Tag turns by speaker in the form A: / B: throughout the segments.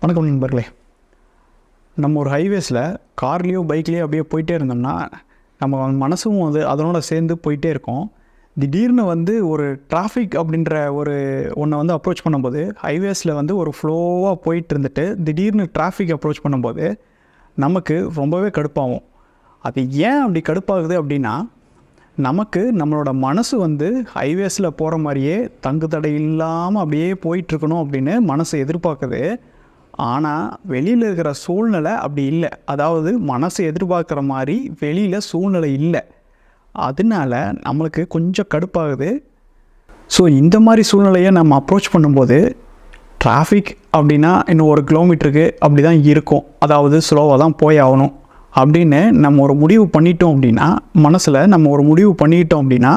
A: வணக்கம் நண்பர்களே. நம்ம ஒரு ஹைவேஸில் கார்லேயோ பைக்லேயோ அப்படியே போயிட்டே இருந்தோம்னா நம்ம மனசும் அது அதனோட சேர்ந்து போயிட்டே இருக்கோம். திடீர்னு வந்து ஒரு டிராஃபிக் அப்படின்ற ஒரு ஒன்றை வந்து அப்ரோச் பண்ணும்போது ஹைவேஸில் வந்து ஒரு ஃப்ளோவாக போயிட்டு இருந்துட்டு திடீர்னு டிராஃபிக் அப்ரோச் பண்ணும்போது நமக்கு ரொம்பவே கடுப்பாகும். அது ஏன் அப்படி கடுப்பாகுது அப்படின்னா நமக்கு நம்மளோட மனசு வந்து ஹைவேஸில் போகிற மாதிரியே தங்கு தடை இல்லாமல் அப்படியே போயிட்டுருக்கணும் அப்படின்னு மனசு எதிர்பார்க்குது. ஆனால் வெளியில் இருக்கிற சூழ்நிலை அப்படி இல்லை. அதாவது மனசு எதிர்பார்க்குற மாதிரி வெளியில் சூழ்நிலை இல்லை. அதனால நம்மளுக்கு கொஞ்சம் கடுப்பாகுது. ஸோ இந்த மாதிரி சூழ்நிலையை நம்ம அப்ரோச் பண்ணும்போது டிராஃபிக் அப்படின்னா இன்னும் ஒரு கிலோமீட்டருக்கு அப்படி தான் இருக்கும். அதாவது ஸ்லோவாக தான் போய் ஆகணும். அப்படின்னு நம்ம ஒரு முடிவு பண்ணிட்டோம் அப்படின்னா மனசில் நம்ம ஒரு முடிவு பண்ணிக்கிட்டோம் அப்படின்னா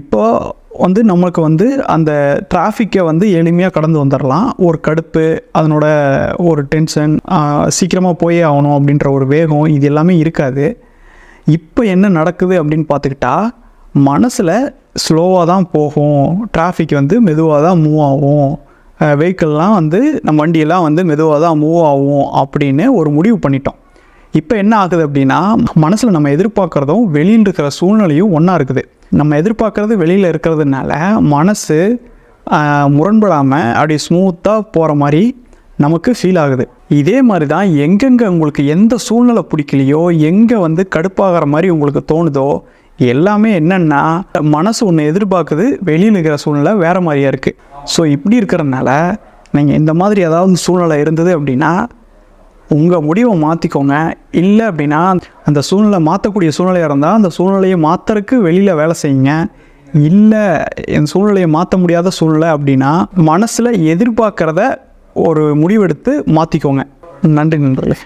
A: இப்போ வந்து நம்மளுக்கு வந்து அந்த டிராஃபிக்கை வந்து எளிமையாக கடந்து வந்துடலாம் ஒரு கடுப்பு அதனோட ஒரு டென்ஷன் சீக்கிரமாக போயே ஆகணும் அப்படின்ற ஒரு வேகம் இது எல்லாமே இருக்காது. இப்போ என்ன நடக்குது அப்படின்னு பார்த்துக்கிட்டா மனசில் ஸ்லோவாக தான் போகும். டிராஃபிக் வந்து மெதுவாக தான் மூவ் ஆகும். வெஹிக்கிள்லாம் வந்து நம்ம வண்டியெல்லாம் வந்து மெதுவாக தான் மூவ் ஆகும் அப்படின்னு ஒரு முடிவு பண்ணிட்டோம். இப்போ என்ன ஆகுது அப்படின்னா மனசில் நம்ம எதிர்பார்க்குறதும் வெளியில் இருக்கிற சூழ்நிலையும் ஒன்றா இருக்குது. நம்ம எதிர்பார்க்குறது வெளியில் இருக்கிறதுனால மனசு முரண்படாமல் அப்படி ஸ்மூத்தாக போகிற மாதிரி நமக்கு ஃபீல் ஆகுது. இதே மாதிரி தான் எங்கெங்கே உங்களுக்கு எந்த சூழ்நிலை பிடிக்கலையோ எங்கே வந்து கடுப்பாகிற மாதிரி உங்களுக்கு தோணுதோ எல்லாமே என்னென்னா மனசு ஒன்று எதிர்பார்க்குது வெளியில் இருக்கிற சூழ்நிலை வேறு மாதிரியா இருக்குது ஸோ இப்படி இருக்கிறனால நீங்கள் இந்த மாதிரி ஏதாவது சூழ்நிலை இருந்தது அப்படின்னா உங்கள் முடிவை மாற்றிக்கோங்க இல்லை அப்படின்னா அந்த சூழ்நிலை மாற்றக்கூடிய சூழ்நிலையாக இருந்தால் அந்த சூழ்நிலையை மாற்றுறதுக்கு வெளியில் வேலை செய்யுங்க. இல்லை என் சூழ்நிலையை மாற்ற முடியாத சூழ்நிலை அப்படின்னா மனசில் எதிர்பார்க்குறத ஒரு முடிவெடுத்து மாற்றிக்கோங்க நன்றி நண்பர்களே.